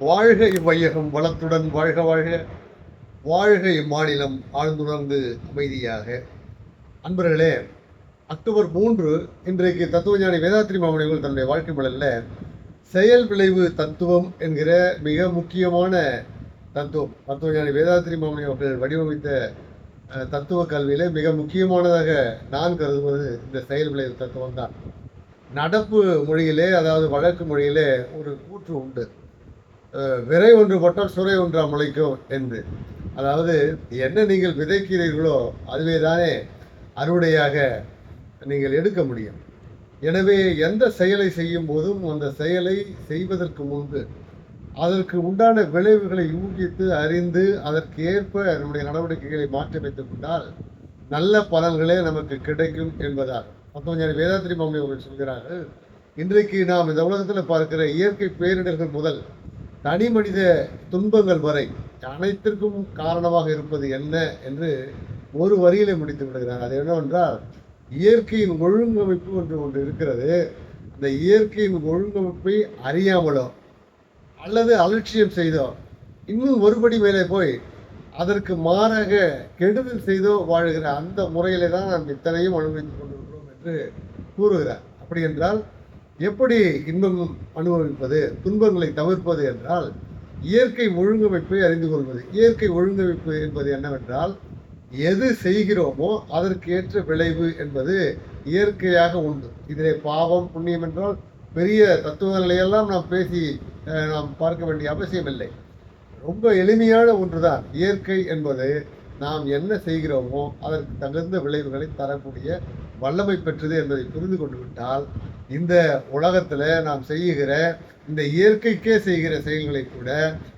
வாழ்க இவ்வையகம் வளத்துடன் வாழ்க வாழ்க. வாழ்க இம்மாநிலம் ஆழ்ந்துணர்ந்து அமைதியாக. அன்பர்களே அக்டோபர் மூன்று இன்றைக்கு தத்துவஞானி வேதாத்ரி மாமனிகள் தன்னுடைய வாழ்க்கை மலரில் செயல் விளைவு தத்துவம் என்கிற மிக முக்கியமான தத்துவம் தத்துவஞானி வேதாத்ரி மாமணி அவர்கள் வடிவமைத்த தத்துவ கல்வியிலே மிக முக்கியமானதாக நான் கருதுவது இந்த செயல் விளைவு தத்துவம் தான் நடப்பு மொழியிலே அதாவது வழக்கு மொழியிலே ஒரு கூற்று உண்டு. விரை ஒன்று பட்டால் சுரை ஒன்று அமளிக்கும் என்று. அதாவது என்ன நீங்கள் விதைக்கிறீர்களோ அதுவே தானே அறுவடையாக நீங்கள் எடுக்க முடியும். எனவே எந்த செயலை செய்யும் போதும் அந்த செயலை செய்வதற்கு முன்பு அதற்கு உண்டான விளைவுகளை யூகித்து அறிந்து அதற்கு ஏற்ப நம்முடைய நடவடிக்கைகளை மாற்றி வைத்துக் கொண்டால் நல்ல பலன்களே நமக்கு கிடைக்கும் என்பதால். பத்தொஞ்சு வேதாத்திரி மாமணி அவர்கள் சொல்கிறார்கள் இன்றைக்கு நாம் இந்த உலகத்தில் பார்க்கிற இயற்கை பேரிடர்கள் முதல் தனி மனித துன்பங்கள் வரை அனைத்திற்கும் காரணமாக இருப்பது என்ன என்று ஒரு வரியிலே முடித்து விடுகிறார். அது என்னவென்றால் இயற்கையின் ஒழுங்கமைப்பு என்று ஒன்று இருக்கிறது. அந்த இயற்கையின் ஒழுங்கமைப்பை அறியாமலோ அல்லது அலட்சியம் செய்தோ இன்னும் ஒருபடி மேலே போய் அதற்கு மாறாக கெடுதல் செய்தோ வாழுகிற அந்த முறையிலே தான் நாம் இத்தனையும் அனுபவித்துக் கொண்டிருக்கிறோம் என்று கூறுகிறார். அப்படி என்றால் எப்படி இன்பம் அனுபவிப்பது துன்பங்களை தவிர்ப்பது என்றால் இயற்கை ஒழுங்கமைப்பை அறிந்து கொள்வது. இயற்கை ஒழுங்கமைப்பு என்பது என்னவென்றால் எது செய்கிறோமோ அதற்கு ஏற்ற விளைவு என்பது இயற்கையாக உண்டு. இதிலே பாவம் புண்ணியம் என்றால் பெரிய தத்துவங்களை எல்லாம் நாம் பேசி நாம் பார்க்க வேண்டிய அவசியம் இல்லை ரொம்ப எளிமையான ஒன்றுதான். இயற்கை என்பது நாம் என்ன செய்கிறோமோ அதற்கு தகுந்த விளைவுகளை தரக்கூடிய வல்லமை பெற்றது என்பதை புரிந்து கொண்டு விட்டால் இந்த உலகத்தில் நாம் செய்கிற இந்த இயற்கைக்கே செய்கிற செயல்களை கூட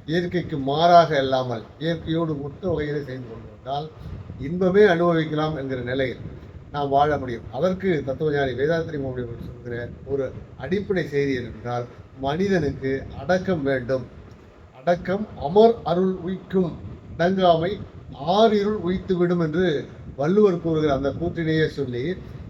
இயற்கைக்கு மாறாக இல்லாமல் இயற்கையோடு ஒத்த வகையிலே செய்து கொண்டு வந்தால் இன்பமே அனுபவிக்கலாம் என்கிற நிலையில் நாம் வாழ முடியும். அதற்கு தத்துவஞானி வேதாத்திரி மோடி சொல்கிற ஒரு அடிப்படை செய்தி என்றால் மனிதனுக்கு அடக்கம் வேண்டும். அடக்கம் அமர் அருள் உய்க்கும். ஆறு இருள் உயித்து விடும் என்று வள்ளுவர் கூறுகிற அந்த கூற்றினையே சொல்லி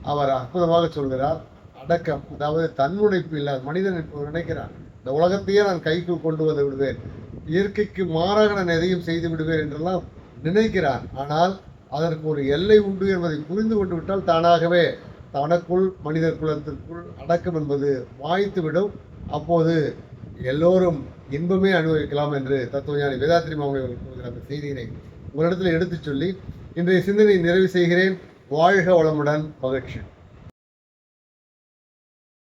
அவர் அற்புதமாக சொல்கிறார். அடக்கம் அதாவது தன்னுடைப்பு இல்லாத மனிதன் இப்போ நினைக்கிறான் இந்த உலகத்தையே நான் கைக்குள் கொண்டு வந்து விடுவேன். இயற்கைக்கு மாறாக நான் எதையும் செய்து விடுவேன் என்றெல்லாம் நினைக்கிறான் ஆனால் அதற்கு ஒரு எல்லை உண்டு என்பதை புரிந்து கொண்டு விட்டால் தானாகவே தனக்குள் மனிதர் குலத்திற்குள் அடக்கம் என்பது வாய்த்துவிடும் அப்போது எல்லோரும் இன்பமே அனுபவிக்கலாம் என்று தத்துவஞானி வேதாத்திரி மாமணி அவர்கள் கூறுகிற அந்த செய்தியினை உங்களிடத்தில் எடுத்துச் சொல்லி இன்றைய சிந்தனை நிறைவு செய்கிறேன். வாழ்க வளமுடன் மகிழ்ச்சி.